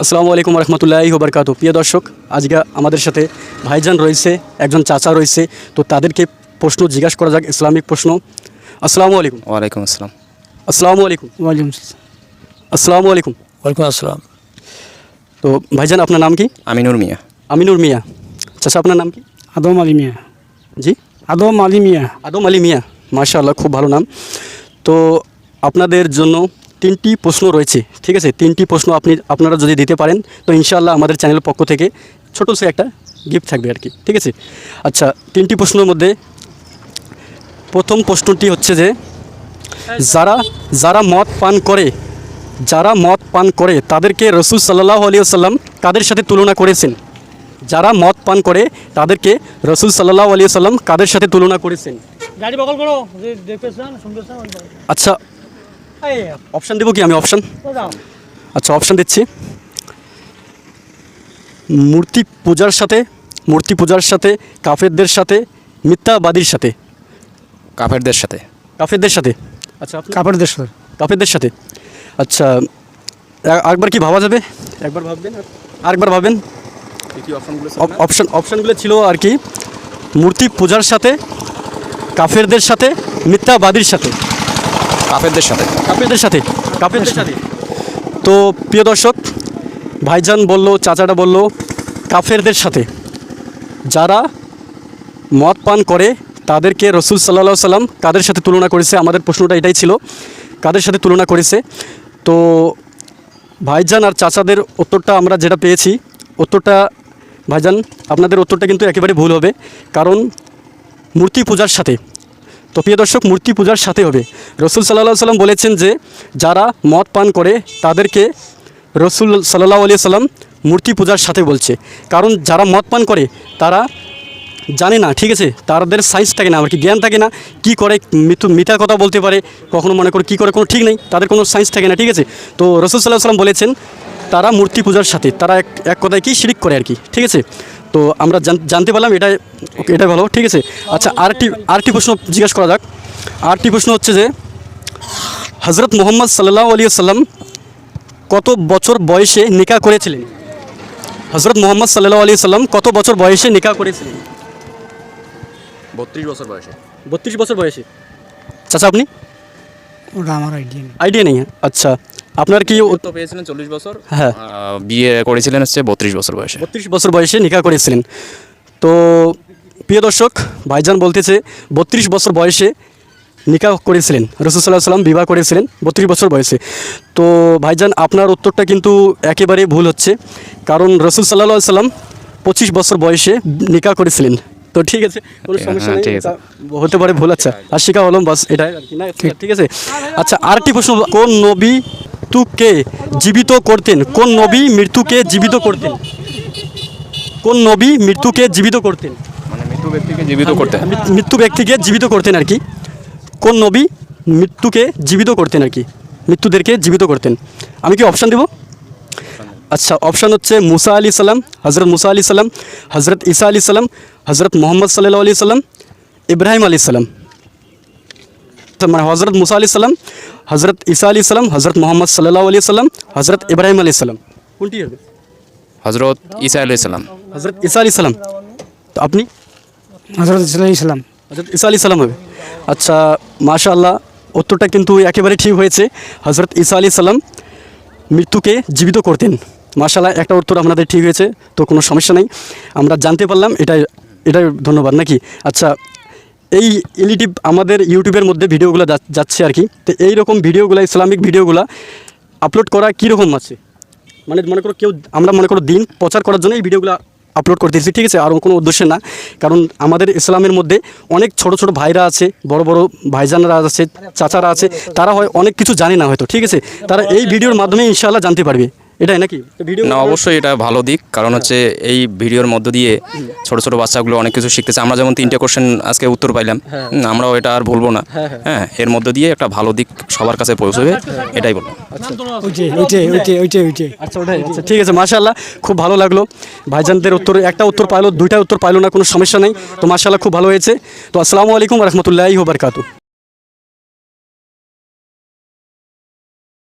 আসসালামু আলাইকুম রহমতুল্লাহি ওবরকাত প্রিয় দর্শক আজকে আমাদের সাথে ভাইজান রয়েছে একজন চাচা রয়েছে। তো তাদেরকে প্রশ্ন জিজ্ঞাসা করা যাক ইসলামিক প্রশ্ন। আসসালামু আলাইকুম। ওয়ালাইকুম আসসালাম। আসসালামু আলাইকুম। ওয়ালাইকুম আসসালামু আলাইকুম। ওয়ালাইকুম আসসালাম। তো ভাইজান আপনার নাম কি? আমিনুর মিয়া। আমিনুর মিয়া। চাচা আপনার নাম কি? আদম আলী মিয়া। জি? আদম আলী মিয়া। আদম আলী মিয়া। মাশাআল্লাহ খুব ভালো নাম। তো আপনাদের জন্য তিনটি প্রশ্ন রয়েছে ঠিক আছে? তিনটি প্রশ্ন আপনি আপনারা যদি দিতে পারেন তো ইনশাআল্লাহ আমাদের চ্যানেলের পক্ষ থেকে ছোটো সে একটা গিফট থাকবে আর কি ঠিক আছে? আচ্ছা তিনটি প্রশ্নের মধ্যে প্রথম প্রশ্নটি হচ্ছে যে যারা যারা মদ পান করে যারা মদ পান করে তাদেরকে রসুল সাল্লাহ আলী আসাল্লাম কাদের সাথে তুলনা করেছেন? যারা মদ পান করে তাদেরকে রসুল সাল্লাহ আলী আসাল্লাম কাদের সাথে তুলনা করেছেন? আচ্ছা অপশান দেবো কি? আমি অপশান আচ্ছা অপশান দিচ্ছি। মূর্তি পূজার সাথে মূর্তি পূজার সাথে কাফেরদের সাথে মিথ্যাবাদীর সাথে। কাফেরদের সাথে। কাফেরদের সাথে। আচ্ছা আপনি সাথে। কাফেরদের সাথে। আচ্ছা একবার কি ভাবা যাবে? একবার ভাববেন আর- আরেকবার ভাববেন অপশান অপশানগুলো ছিল আর কি। মূর্তি পূজার সাথে কাফেরদের সাথে মিথ্যাবাদীর সাথে। কাফেরদের সাথে। কাপেরদের সাথে? কাপেরদের সাথে। তো প্রিয় দর্শক ভাইজান বলল চাচাটা বলল কাফেরদের সাথে। যারা মদ পান করে তাদেরকে রসুল সাল্লাহ সাল্লাম কাদের সাথে তুলনা করেছে? আমাদের প্রশ্নটা এটাই ছিল কাদের সাথে তুলনা করেছে? তো ভাইজান আর চাচাদের উত্তরটা আমরা যেটা পেয়েছি উত্তরটা ভাইজান আপনাদের উত্তরটা কিন্তু একেবারে ভুল হবে। কারণ মূর্তি পূজার সাথে তো প্রিয় দর্শক, মূর্তি পূজার সাথে হবে। রসুল সাল্লাহ সাল্লাম বলেছেন যে, যারা মদ পান করে, তাদেরকে রসুল সাল্লাহ আলিয়া সাল্লাম মূর্তি পূজার সাথে বলছে। কারণ যারা মদ পান করে, তারা জানে না, ঠিক আছে? তাদের সাইন্স থাকে না আর কি জ্ঞান থাকে না, কি করে মিথ্যা কথা বলতে পারে, কখনো মনে করে কী করে, কোনো ঠিক নেই, তাদের কোনো সাইন্স থাকে না, ঠিক আছে? তো রসুল সাল্লাহ সাল্লাম বলেছেন, তারা মূর্তি পূজার সাথে, তারা এক এক কথায় কি, শিরিক করে আর কি, ঠিক আছে? তো আমরা জানতে পারলাম এটাই এটাই ভালো ঠিক আছে? আচ্ছা আরেকটি আরেকটি প্রশ্ন জিজ্ঞাসা করা যাক। আরেকটি প্রশ্ন হচ্ছে যে হজরত মোহাম্মদ সাল্লাহ আলী সাল্লাম কত বছর বয়সে নিকা করেছিলেন? হজরত মোহাম্মদ সাল্লাহ আলী সাল্লাম কত বছর বয়সে নিকা করেছিলেন? বত্রিশ বছর বয়সে। বত্রিশ বছর বয়সে। চাচা আপনি? ওটা আমার আইডিয়া নেই। আইডিয়া নেই আচ্ছা। আপনার কি তো পেয়েছিলেন চল্লিশ বছর? হ্যাঁ। বিয়ে করেছিলেন হচ্ছে বত্রিশ বছর বয়সে। বত্রিশ বছর বয়সে নিকা করেছিলেন। তো প্রিয় দর্শক ভাইজান বলতেছে বত্রিশ বছর বয়সে নিকা করেছিলেন। রসুল্লাহ সাল্লাম বিবাহ করেছিলেন বত্রিশ বছর বয়সে। তো ভাইজান আপনার উত্তরটা কিন্তু একেবারে ভুল হচ্ছে। কারণ রসুল সাল্লাহ সাল্লাম পঁচিশ বছর বয়সে নিকা করেছিলেন। তো ঠিক আছে কোনো সমস্যা হ্যাঁ, নেই। হতে পারে ভুল। আচ্ছা আর শিখা হলাম বাস এটাই আর কি না? ঠিক আছে। আচ্ছা আরেকটি প্রশ্ন কোন নবী মৃত্যুকে জীবিত করতেন? কোন নবী মৃত্যুকে জীবিত করতেন? কোন নবী মৃত্যুকে জীবিত করতেন? মানে মৃত্যু ব্যক্তিকে জীবিত করতে মৃত্যু ব্যক্তিকে জীবিত করতেন আর কি। কোন নবী মৃত্যুকে জীবিত করতেন আর কি? মৃত্যুদেরকে জীবিত করতেন। আমি কি অপশান দেব? আচ্ছা অপশান হচ্ছে মুসা আলি সাল্লাম হজরত মুসা আলি সাল্লাম হজরত ঈসা আলি সাল্লাম হজরত মোহাম্মদ সাল্লাহ আলি সাল্লাম ইব্রাহিম আলি সাল্লাম মানে হজরত মুসা আলি সাল্লাম হজরত ঈসা আলি সাল্লাম হজরত মোহাম্মদ সাল্লাহ আলি সাল্লাম হজরত ইব্রাহিম আলি সাল্লাম কোনটি হবে? হজরত ইসা আলাইসাল্লাম হজরত ঈসা আলি সাল্লাম তো আপনি? হজরত ইসলাম হজরত ঈসা আলি সাল্লাম হবে। আচ্ছা মাশা আল্লাহ উত্তরটা কিন্তু একেবারে ঠিক হয়েছে। হজরত ঈসা আলি সাল্লাম মৃত্যুকে জীবিত করতেন। মাশাল্লাহ একটা উত্তর আপনাদের ঠিক হয়েছে তো কোনো সমস্যা নেই। আমরা জানতে পারলাম এটাই এটাই ধন্যবাদ নাকি? আচ্ছা এই এলইডি আমাদের ইউটিউবের মধ্যে ভিডিওগুলো যাচ্ছে আর কি। তো এই রকম ভিডিওগুলো, ইসলামিক ভিডিওগুলো আপলোড করা কীরকম আছে? মানে মনে করো কেউ, আমরা মনে করো দিন প্রচার করার জন্য এই ভিডিওগুলো আপলোড করতেছি, ঠিক আছে? আর কোনো উদ্দেশ্যে না। কারণ আমাদের ইসলামের মধ্যে অনেক ছোট ছোট ভাইরা আছে, বড় বড় ভাইজানরা আছে, চাচারা আছে, তারা হয় অনেক কিছু জানে না হয়তো, ঠিক আছে? তারা এই ভিডিওর মাধ্যমে ইনশাআল্লাহ জানতে পারবে। এটাই নাকি? ভিডিও না অবশ্যই এটা ভালো দিক কারণ হচ্ছে এই ভিডিওর মধ্য দিয়ে ছোট ছোট বাচ্চাগুলো অনেক কিছু শিখতেছে। আমরা যেমন তিনটে কোশ্চেন আজকে উত্তর পাইলাম আমরাও এটা আর বলব না। হ্যাঁ এর মধ্য দিয়ে একটা ভালো দিক সবার কাছে পৌঁছবে এটাই বলব। ওইটাই আচ্ছা আচ্ছা। ঠিক আছে মাশাআল্লাহ খুব ভালো লাগল। ভাইজানদের উত্তর একটা উত্তর পাইলো দুইটা উত্তর পাইলো না কোনো সমস্যা নেই। তো মাশাআল্লাহ খুব ভালো হয়েছে। তো আসসালামু আলাইকুম রহমতুল্লাহি ওবরকাতু